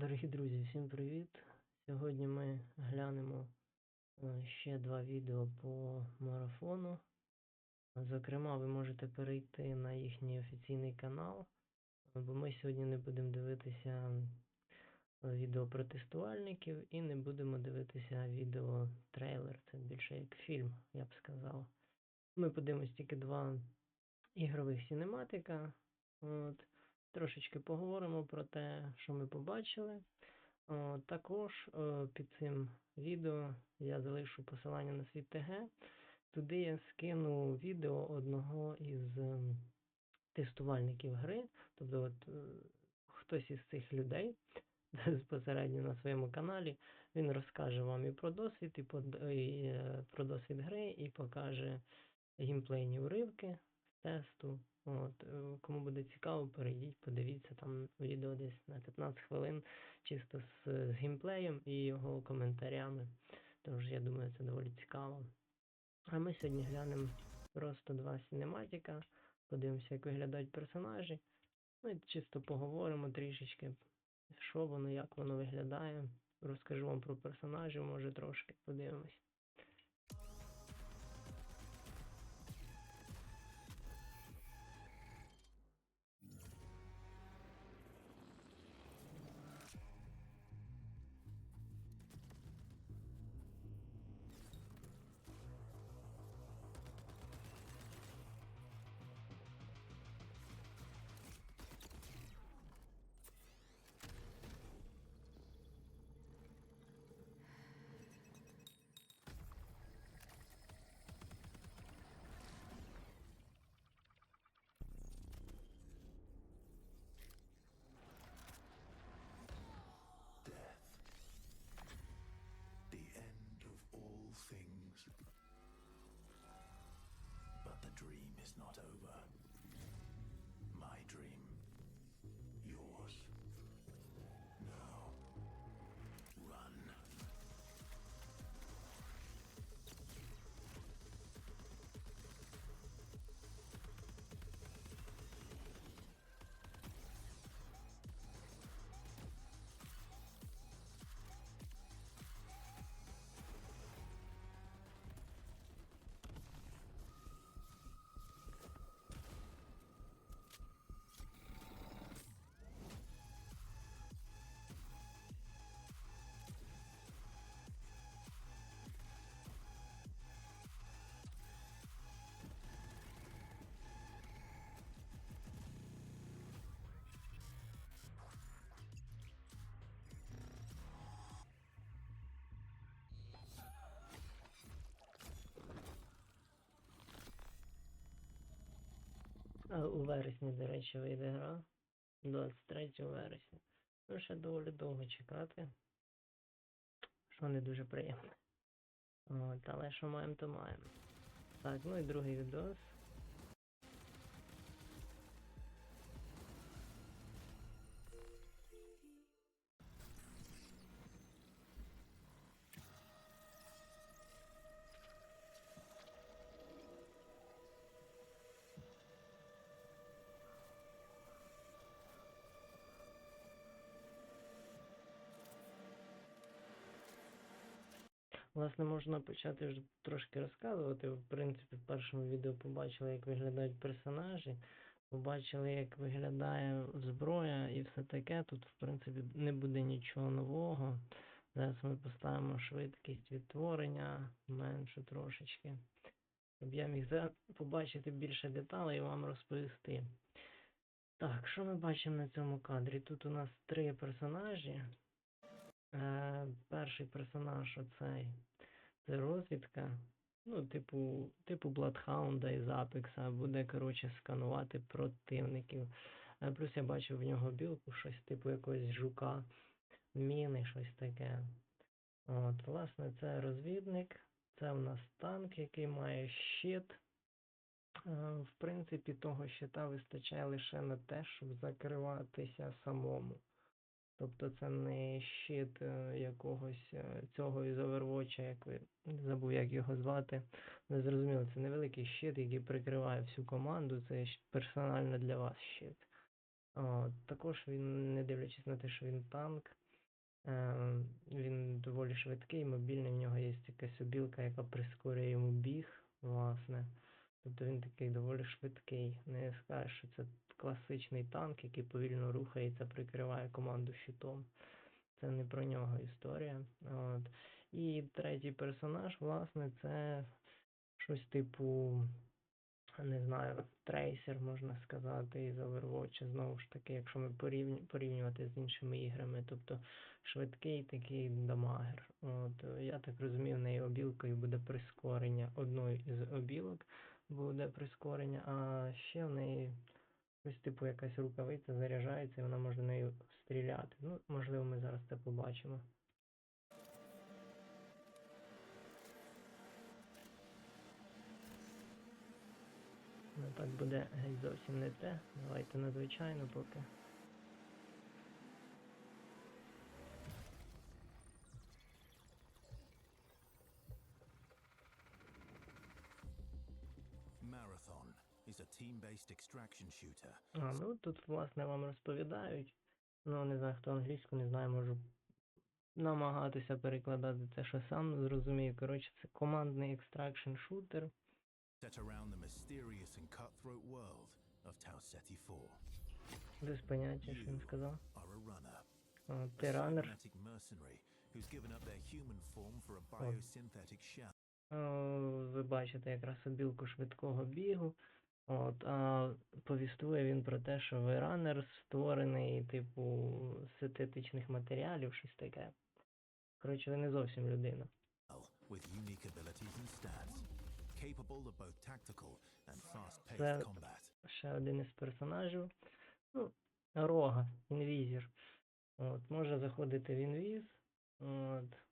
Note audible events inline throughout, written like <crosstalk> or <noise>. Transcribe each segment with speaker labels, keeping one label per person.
Speaker 1: Дорогі друзі, всім привіт! Сьогодні ми глянемо е, ще два відео по марафону. Зокрема, ви можете перейти на їхній офіційний канал, бо ми сьогодні не будемо дивитися е, відео про тестувальників і не будемо дивитися відео трейлер. Це більше як фільм, я б сказав. Ми подивимось тільки два ігрових синематика. От. Трошечки поговоримо про те, що ми побачили. Також під цим відео я залишу посилання на свій ТГ. Туди я скину відео одного із ем, тестувальників гри. Тобто, от, е, хтось із цих людей <laughs> безпосередньо на своєму каналі, він розкаже вам і про досвід, і, е, про досвід гри, і покаже геймплейні уривки тесту. От, е, кому буде цікаво, перейдіть, подивіться там відео десь на 15 хвилин, чисто з, з геймплеєм і його коментарями. Тож я думаю, це доволі цікаво. А ми сьогодні глянемо просто два синематика, подивимося, як виглядають персонажі. Ну і чисто поговоримо трішечки, що воно, як воно виглядає. Розкажу вам про персонажів, може трошки подивимось.
Speaker 2: Dream is not over.
Speaker 1: У вересні, до речі, вийде гра. 23 вересня. Ну, ще доволі довго чекати. Що не дуже приємно. От, але що маємо, то маємо. Так, ну і другий відос. Власне, можна почати вже трошки розказувати. В принципі, в першому відео побачили, як виглядають персонажі, побачили, як виглядає зброя і все таке. Тут, в принципі, не буде нічого нового. Зараз ми поставимо швидкість відтворення меншу трошечки, щоб я міг побачити більше деталей і вам розповісти. Так, що ми бачимо на цьому кадрі? Тут у нас три персонажі. Е, перший персонаж оцей. Це розвідка. Ну, типу, типу Бладхаунда із Апекса. Буде, коротше, сканувати противників. Е, плюс я бачив в нього білку, щось типу якогось жука, міни, щось таке. От, власне, це розвідник. Це в нас танк, який має щит. Е, В принципі, того щита вистачає лише на те, щоб закриватися самому. Тобто це не щит е, якогось е, цього із Overwatch, як ви забув, як його звати. Не зрозуміло, це невеликий щит, який прикриває всю команду. Це персонально для вас щит. От, також він, не дивлячись на те, що він танк, Е, він доволі швидкий, мобільний, в нього є якась обілка, яка прискорює йому біг, власне. Тобто він такий доволі швидкий. Не скажеш, що це класичний танк, який повільно рухається, прикриває команду щитом. Це не про нього історія. От. І третій персонаж, власне, це щось типу, не знаю, трейсер, можна сказати, із Overwatch, знову ж таки, якщо ми порівнювати з іншими іграми. Тобто швидкий такий дамагер. От, я так розумію, в неї обілкою буде прискорення одної із обілок буде прискорення, а ще в неї щось типу якась рукавиця заряджається і вона може нею стріляти. Ну, можливо, ми зараз це побачимо. Ну, так буде геть зовсім не те. Давайте надзвичайно поки. А, ну тут, власне, вам розповідають. Ну, не знаю, хто англійську не знає, можу намагатися перекладати це, що сам зрозумію. Коротше, це командний екстракшн шутер.
Speaker 2: set around the mysterious and cutthroat world of Tau Ceti 4.
Speaker 1: Без поняття, що він сказав. О, Ти ранер. О, Ви бачите якраз обілку швидкого бігу. От, а повістує він про те, що ви ранер створений, типу, синтетичних матеріалів, щось таке. Коротше, не зовсім людина.
Speaker 2: combat.
Speaker 1: ще один із персонажів. Ну, Рога, інвізір. От, може заходити в інвіз. От,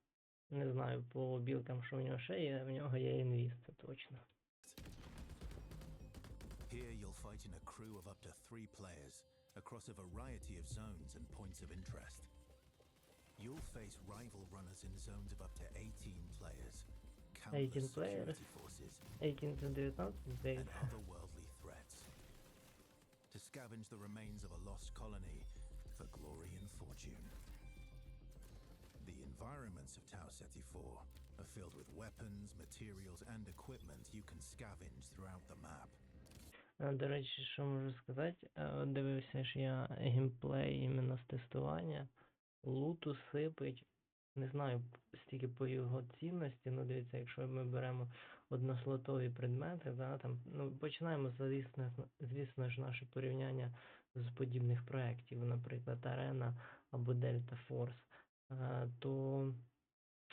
Speaker 1: не знаю по білкам, що в нього ще є, в нього є інвіз, це точно.
Speaker 2: fight in a crew of up to three players across a variety of zones and points of interest. You'll face rival runners in zones of up to 18 players, countless
Speaker 1: player.
Speaker 2: security forces, and otherworldly threats. To scavenge the remains of a lost colony for glory and fortune. The environments of Tau Ceti 4 are filled with weapons, materials, and equipment you can scavenge throughout the map.
Speaker 1: Е, До речі, що можу сказати, Е, дивився ж я геймплей іменно з тестування. Луту сипить, не знаю стільки по його цінності, ну дивіться, якщо ми беремо однослотові предмети, да, там, ну, починаємо, звісно, звісно ж, наше порівняння з подібних проєктів, наприклад, Арена або Force, е, то,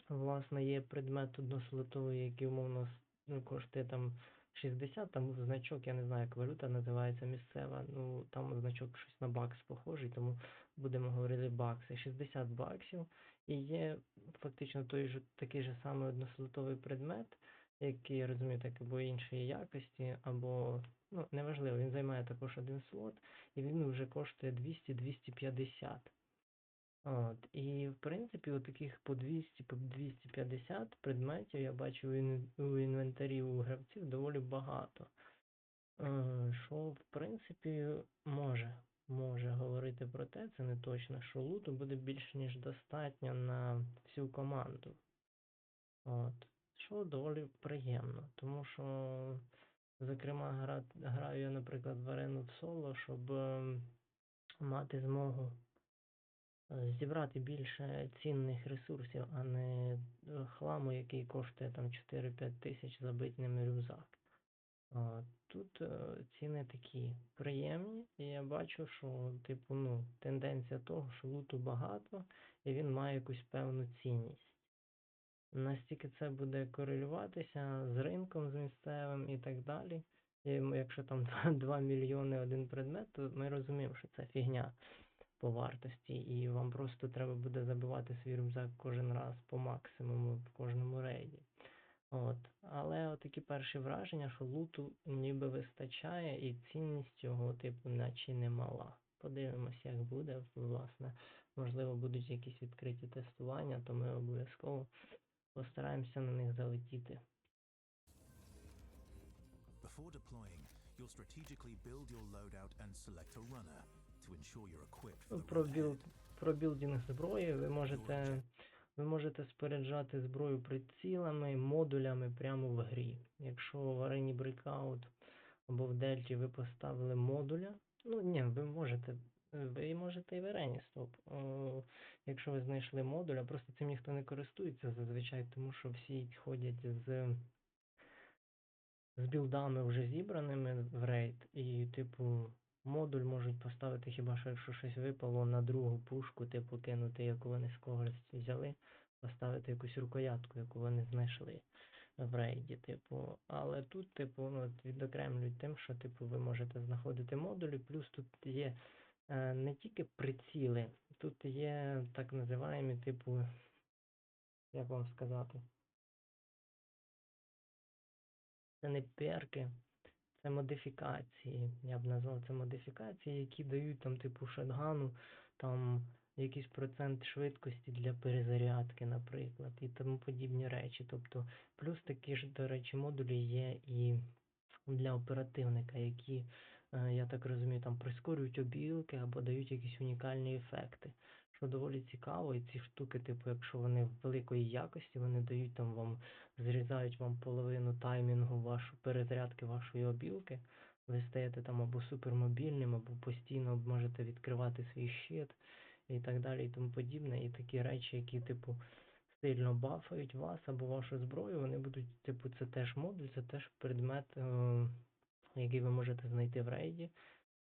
Speaker 1: власне, є предмет однослотовий, який умовно ну, коштує там 60, там значок, я не знаю, як валюта називається місцева. Ну там значок щось на бакс похожий, тому будемо говорити бакси. 60 баксів. І є фактично той же такий же самий однослотовий предмет, який я розумію, так або іншої якості, або ну неважливо, він займає також один слот, і він вже коштує 200-250. От, і в принципі, у таких по 200, по 250 предметів я бачу у ін- у інвентарі у гравців доволі багато. Е, Що, в принципі, може, може говорити про те, це не точно, що луту буде більш ніж достатньо на всю команду. От. Що доволі приємно, тому що, зокрема, гра, граю я, наприклад, в арену в соло, щоб ем, мати змогу зібрати більше цінних ресурсів, а не е, хламу, який коштує там 4-5 тисяч забить рюкзак. Тут е, ціни такі приємні, і я бачу, що типу, ну, тенденція того, що луту багато, і він має якусь певну цінність. Настільки це буде корелюватися з ринком, з місцевим і так далі. І якщо там <laughs> 2 мільйони один предмет, то ми розуміємо, що це фігня по вартості, і вам просто треба буде забивати свій рюкзак кожен раз по максимуму в кожному рейді. От. Але от такі перші враження, що луту ніби вистачає, і цінність його, типу, наче не мала. Подивимось, як буде. Власне, можливо, будуть якісь відкриті тестування, то ми обов'язково постараємося на них залетіти.
Speaker 2: Before deploying, you'll strategically build your loadout and select a runner
Speaker 1: Про білд про білдінг зброї. Ви можете, ви можете споряджати зброю прицілами, модулями прямо в грі. Якщо в арені Breakout або в Дельті ви поставили модуля, ну ні, ви можете. Ви можете і в арені стоп. О, якщо ви знайшли модуля, просто цим ніхто не користується зазвичай, тому що всі ходять з, з білдами вже зібраними в рейд, і, типу, модуль можуть поставити хіба що якщо щось випало на другу пушку, типу кинути, яку вони з когось взяли, поставити якусь рукоятку, яку вони знайшли в рейді, типу. Але тут, типу, ну, відокремлюють тим, що типу ви можете знаходити модулі, плюс тут є е, не тільки приціли, тут є так називаємо, типу, як вам сказати. Це не перки, це модифікації. Я б назвав це модифікації, які дають там, типу, шотгану, там якийсь процент швидкості для перезарядки, наприклад, і тому подібні речі. Тобто, плюс такі ж, до речі, модулі є і для оперативника, які, е, я так розумію, там прискорюють обілки або дають якісь унікальні ефекти. Що доволі цікаво, і ці штуки, типу, якщо вони в великої якості, вони дають там вам, зрізають вам половину таймінгу вашу перезарядки вашої обілки. Ви стаєте там або супермобільним, або постійно можете відкривати свій щит і так далі, і тому подібне. І такі речі, які, типу, сильно бафають вас або вашу зброю, вони будуть, типу, це теж модуль, це теж предмет, е, який ви можете знайти в рейді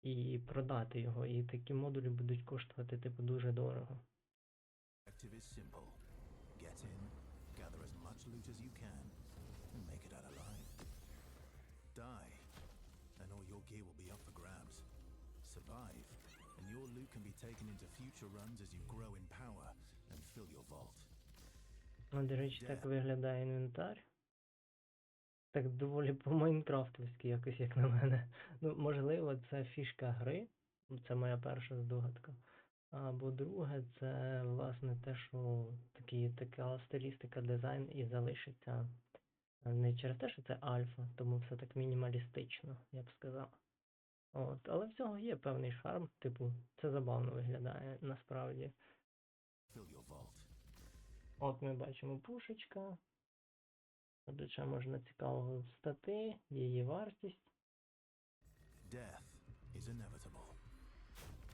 Speaker 1: і продати його. І такі модулі будуть коштувати, типу, дуже дорого.
Speaker 2: Die, and all your gear will be up for grabs. Survive, and your loot can be taken into future runs as you grow in power and fill your vault.
Speaker 1: Ну, до речі, так виглядає інвентар. Так доволі по-майнкрафтовськи якось, як на мене. Ну, можливо, це фішка гри. ну, Це моя перша здогадка. Або друге, це власне те, що такі, така стилістика дизайн і залишиться е, не через те, що це альфа, тому все так мінімалістично, я б сказав. От, але в цього є певний шарм, типу, це забавно виглядає насправді. От ми бачимо пушечка. Тут можна цікавого стати, її вартість.
Speaker 2: Death is inevitable,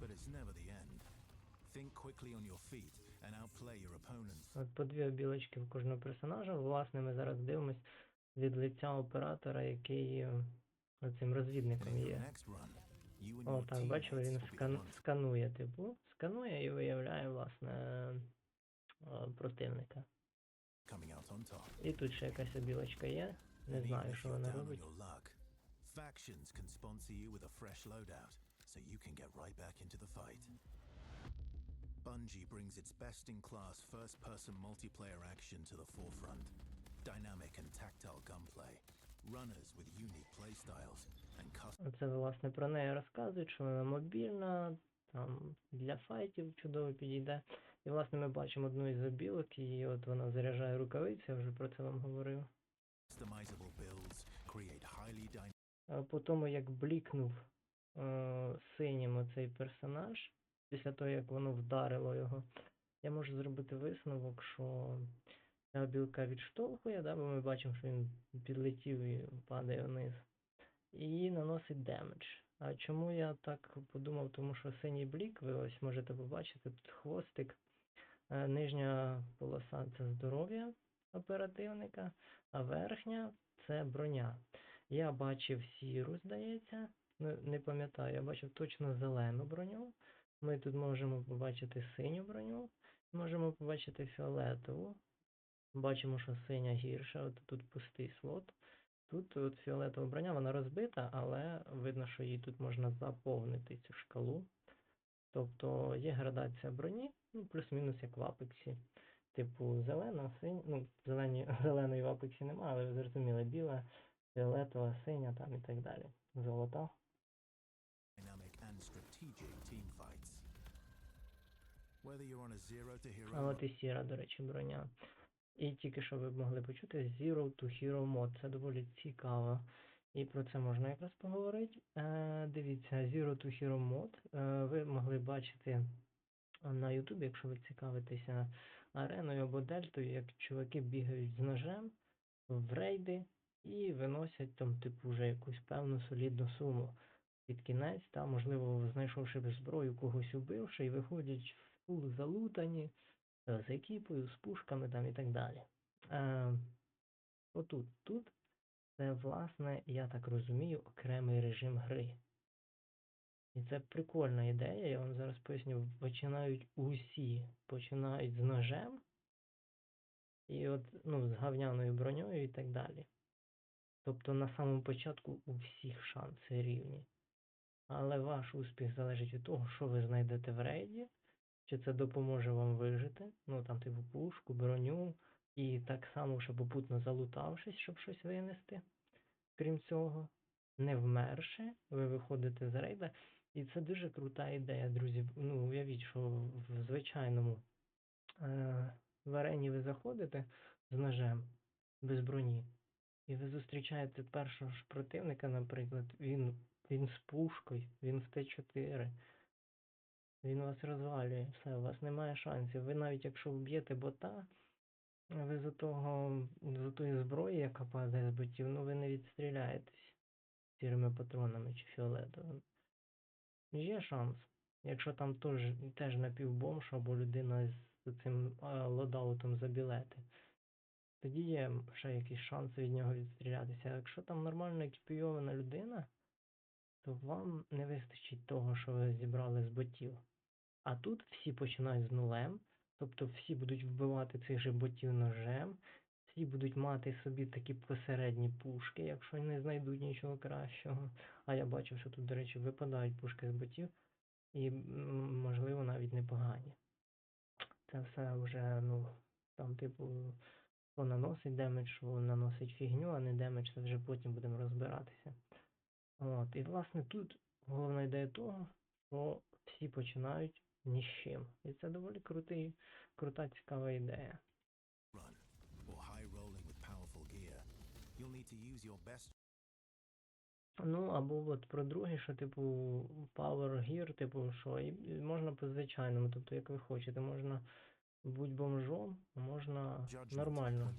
Speaker 2: but it's never the end. Think quickly on your feet and outplay your opponents.
Speaker 1: От по дві обілочки в кожного персонажа. Власне, ми зараз дивимось від лиця оператора, який е,
Speaker 2: And
Speaker 1: розвідником є. О, так,
Speaker 2: teammates
Speaker 1: він скан... сканує, типу, сканує і виявляє, власне, е, противника.
Speaker 2: coming out on top.
Speaker 1: І тут ще якась обілочка є. Не
Speaker 2: And even
Speaker 1: знаю,
Speaker 2: if
Speaker 1: що
Speaker 2: you're
Speaker 1: вона
Speaker 2: down on
Speaker 1: робить.
Speaker 2: your luck, factions can sponsor you with a fresh loadout, so you can get right back into the fight. Bungie brings its best-in-class first-person multiplayer action to the forefront. Dynamic and tactile gunplay, runners with unique playstyles, and custom
Speaker 1: Оце, власне, про неї розказують, що вона мобільна, там для файтів чудово підійде. І, власне, ми бачимо одну із обілок, і от вона заряджає рукавиці, я вже про це вам говорив. по тому, як блікнув е, синім оцей персонаж, після того, як воно вдарило його, я можу зробити висновок, що ця білка відштовхує, да, бо ми бачимо, що він підлетів і падає вниз, і наносить демедж. А чому я так подумав? Тому що синій блік, ви ось можете побачити, тут хвостик, нижня полоса це здоров'я оперативника, а верхня це броня. Я бачив сіру, здається. Не пам'ятаю, я бачив точно зелену броню. Ми тут можемо побачити синю броню, можемо побачити фіолетову. Бачимо, що синя гірша, от тут пустий слот. Тут от фіолетова броня, вона розбита, але видно, що її тут можна заповнити цю шкалу. Тобто є градація броні, ну, плюс-мінус як в Апексі. Типу зелена, синя, ну, зелені, <laughs> зеленої в Апексі немає, але ви зрозуміли, біла, фіолетова, синя там і так далі. Золота. А от і сіра, до речі, броня. І тільки що ви могли почути Zero to Hero мод. Це доволі цікаво. І про це можна якраз поговорити. Е, дивіться, Zero to Hero мод. Е, ви могли бачити на Ютубі, якщо ви цікавитеся ареною або дельтою, як чуваки бігають з ножем в рейди і виносять там, типу, вже якусь певну солідну суму. Під кінець, та, можливо, знайшовши зброю, когось убивши, і виходять в фул залутані, е, з екіпою, з пушками там і так далі. Отут, тут це, власне, я так розумію, окремий режим гри. І це прикольна ідея, я вам зараз поясню. Починають усі, починають з ножем, і от, ну, з гавняною броньою і так далі. Тобто на самому початку у всіх шанси рівні. Але ваш успіх залежить від того, що ви знайдете в рейді, чи це допоможе вам вижити, ну там типу пушку, броню, і так само, ще попутно залутавшись, щоб щось винести. Крім цього, не вмерши, ви виходите з рейда. І це дуже крута ідея, друзі. Ну, уявіть, що в звичайному е, в арені ви заходите з ножем без броні, і ви зустрічаєте першого ж противника, наприклад, він, він з пушкою, він з Т4. Він вас розвалює, все, у вас немає шансів. Ви навіть якщо вб'єте бота, ви з того, з тої зброї, яка падає з ботів, ну ви не відстріляєтесь сірими патронами чи фіолетовими. Є шанс. Якщо там теж, теж напівбомж або людина з цим лодаутом за білети. Тоді є ще якийсь шанс від нього відстрілятися. А якщо там нормально екіпійована людина, то вам не вистачить того, що ви зібрали з ботів. А тут всі починають з нулем, тобто всі будуть вбивати цих же ботів ножем, всі будуть мати собі такі посередні пушки, якщо не знайдуть нічого кращого. А я бачив, що тут, до речі, випадають пушки з ботів, і, можливо, навіть непогані. Це все вже, ну, там, типу, що наносить демедж, що наносить фігню, а не демедж, це вже потім будемо розбиратися. От, і власне тут головна ідея того, що всі починають ні з чим. І це доволі крутий, крута, цікава ідея. Ну, або от про друге, що типу Power Gear, типу, що і можна по звичайному, тобто як ви хочете, можна будь бомжом, а можна нормально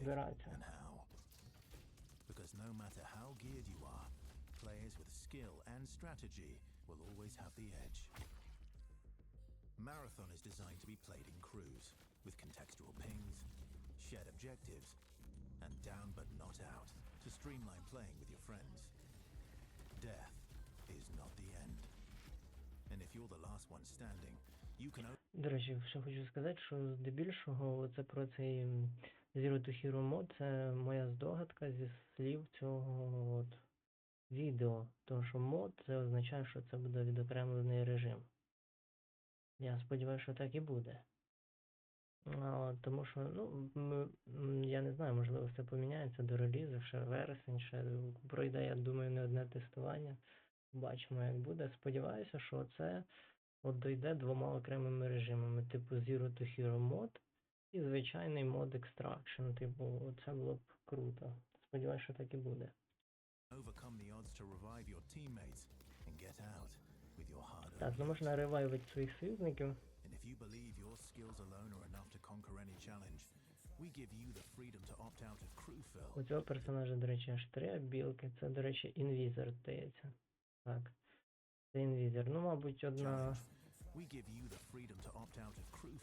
Speaker 1: збиратися.
Speaker 2: Because no matter how geared you are, players with skill and strategy will always have the edge. Marathon is designed to be played in crews, with contextual pings, shared objectives, and down but not out, to streamline playing with your friends. Death is not the end. And if you're the last one standing, you can
Speaker 1: До речі, ще хочу сказати, що здебільшого це про цей Zero to Hero мод, це моя здогадка зі слів цього от відео. Тому що мод це означає, що це буде відокремлений режим. Я сподіваюся, що так і буде. А, тому що, ну, м- м, я не знаю, можливо, все поміняється до релізу, ще вересень, ще пройде, я думаю, не одне тестування. Бачимо, як буде. Сподіваюся, що це от дойде двома окремими режимами, типу Zero to Hero мод і звичайний мод Extraction. Типу, це було б круто. Сподіваюся, що так і буде.
Speaker 2: overcome the odds to revive your teammates and get out with your hard
Speaker 1: Так, ну можна ревайвити своїх союзників.
Speaker 2: And if you believe your skills alone are enough to conquer any challenge, we give you the freedom to opt out of crew fill.
Speaker 1: У цього персонажа, до речі, аж три білки. Це, до речі, інвізор, здається. Так. Це інвізор. Ну, мабуть, одна.
Speaker 2: Challenge. We give you the freedom to opt out of crew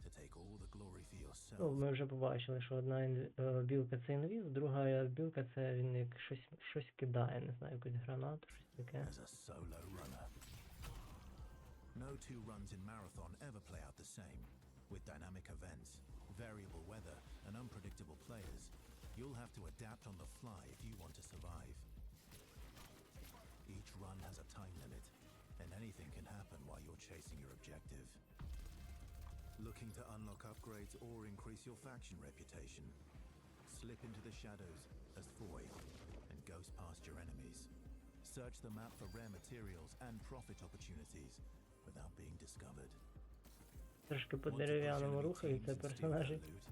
Speaker 2: fill to take all the glory for yourself.
Speaker 1: Ну, ми вже побачили, що одна інві- е, білка це інвіз, друга білка це він як щось, щось кидає, не знаю, якусь гранату, щось таке.
Speaker 2: As a solo runner. No two runs in Marathon ever play out the same. With dynamic events, variable weather, and unpredictable players, you'll have to adapt on the fly if you want to survive. Each run has a time limit, and anything can happen while you're chasing your objective. Looking to unlock upgrades or increase your faction reputation? Slip into the shadows as Void and ghost past your enemies. Search the map for rare materials and profit opportunities without being discovered.
Speaker 1: Трошки по
Speaker 2: Want to push
Speaker 1: дерев'яному
Speaker 2: enemy
Speaker 1: рухаються
Speaker 2: teams and steal their
Speaker 1: персонажі.
Speaker 2: loot?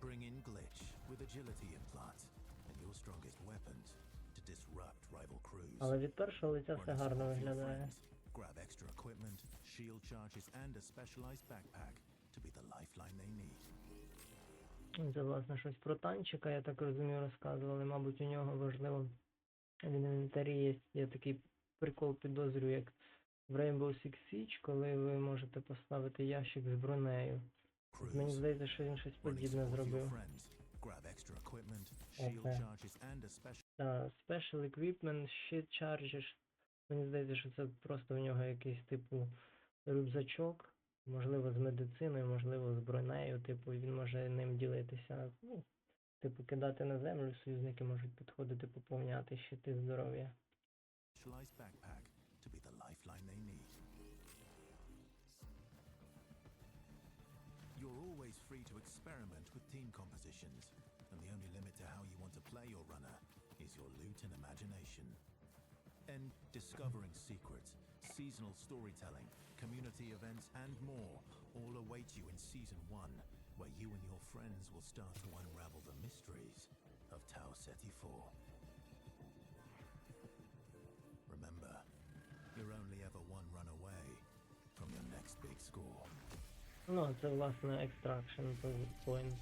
Speaker 2: Bring in Glitch with agility implants and your strongest weapons to disrupt rival crews.
Speaker 1: Але від першого лиця
Speaker 2: Run
Speaker 1: все
Speaker 2: as
Speaker 1: гарно
Speaker 2: one of your
Speaker 1: виглядає.
Speaker 2: friends. Grab extra equipment, shield charges, and a specialized backpack to be the lifeline they need.
Speaker 1: Це, власне, щось про танчика, я так розумію, розказували. Мабуть, у нього важливо в інвентарі є, є такий прикол підозрюю, як в Rainbow Six Siege, коли ви можете поставити ящик з бронею. Мені здається, що він щось подібне зробив.
Speaker 2: shield
Speaker 1: Так, Special Equipment, Shit Charges. Мені здається, що це просто в нього якийсь типу рюкзачок, можливо, з медициною, можливо, з бронею, типу, і він може ним ділитися. Ну, типу, кидати на землю, союзники можуть підходити, поповняти щити здоров'я.
Speaker 2: You're always free to experiment with team compositions, and the only limit to how you want to play your runner is your loot and imagination. And discovering secrets, seasonal storytelling, community events, and more all await you in Season 1, where you and your friends will start to unravel the mysteries of Tau Ceti 4. Remember, you're only ever one run away from your next big score.
Speaker 1: Ну, це, власне, Extraction Point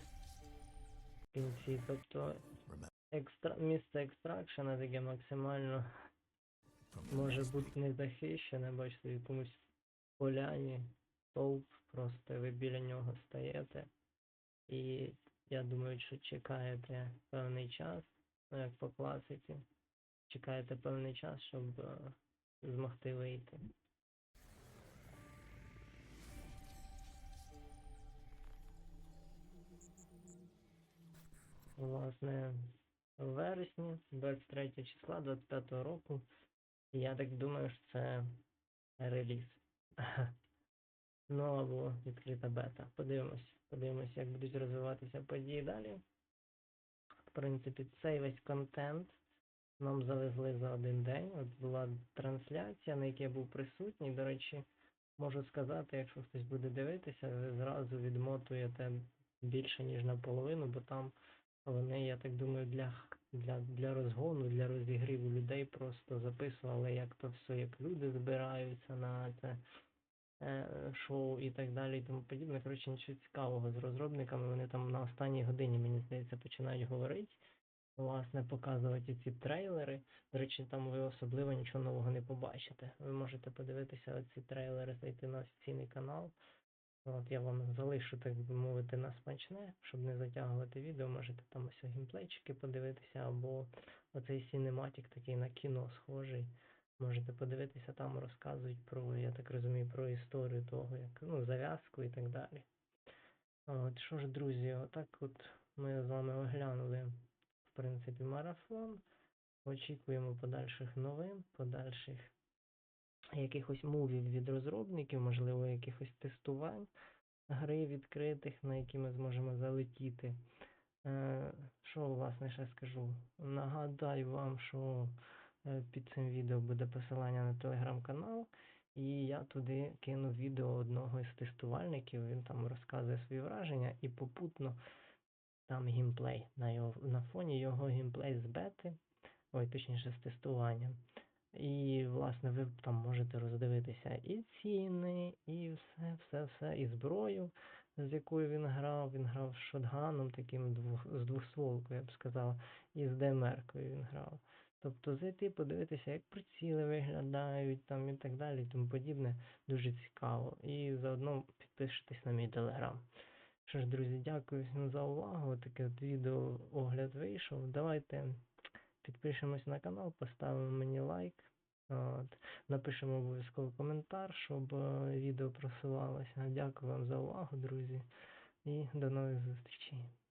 Speaker 1: в кінці. Тобто,
Speaker 2: Remember,
Speaker 1: екстра... місце екстракшена таке максимально
Speaker 2: from your
Speaker 1: може
Speaker 2: next
Speaker 1: бути
Speaker 2: big
Speaker 1: не захищене, бачите, в якомусь поляні, стовп, просто ви біля нього стаєте. І я думаю, що чекаєте певний час, ну як по класиці, чекаєте певний час, щоб е, змогти вийти. Власне, в вересні, 23 числа 25 року, я так думаю, що це реліз. Ну або відкрита бета. Подивимось, подивимось, як будуть розвиватися події далі. В принципі, цей весь контент нам завезли за один день. От була трансляція, на якій я був присутній. До речі, можу сказати, якщо хтось буде дивитися, ви зразу відмотуєте більше, ніж наполовину, бо там вони, я так думаю, для, для, для розгону, для розігріву людей просто записували, як то все, як люди збираються на це е, шоу і так далі, і тому подібне. Коротше, нічого цікавого з розробниками. Вони там на останній годині, мені здається, починають говорити, власне, показувати ці трейлери. До речі, там ви особливо нічого нового не побачите. Ви можете подивитися ці трейлери, зайти на офіційний канал. От я вам залишу, так би мовити, на смачне, щоб не затягувати відео. Можете там ось геймплейчики подивитися, або оцей сінематік такий на кіно схожий. Можете подивитися, там розказують про, я так розумію, про історію того, як ну, зав'язку і так далі. От що ж, друзі, отак от ми з вами оглянули, в принципі, марафон. Очікуємо подальших новин, подальших якихось мувів від розробників, можливо, якихось тестувань гри відкритих, на які ми зможемо залетіти. Е, Що, власне, ще скажу? Нагадаю вам, що е, під цим відео буде посилання на телеграм-канал, і я туди кину відео одного із тестувальників, він там розказує свої враження і попутно там геймплей. На, його, на фоні його геймплей з бети, ой, точніше, з тестуванням. І, власне, ви там можете роздивитися і ціни, і все, все, все, і зброю, з якою він грав. Він грав з шотганом, таким двох, з двохстволкою, я б сказав, і з ДМР-кою він грав. Тобто зайти, подивитися, як приціли виглядають там і так далі, і тому подібне, дуже цікаво. І заодно підпишитесь на мій телеграм. Що ж, друзі, дякую всім за увагу. Таке відео огляд вийшов. Давайте підпишемось на канал, поставимо мені лайк. От. Напишемо обов'язково коментар, щоб е, відео просувалося. Дякую вам за увагу, друзі, і до нових зустрічей.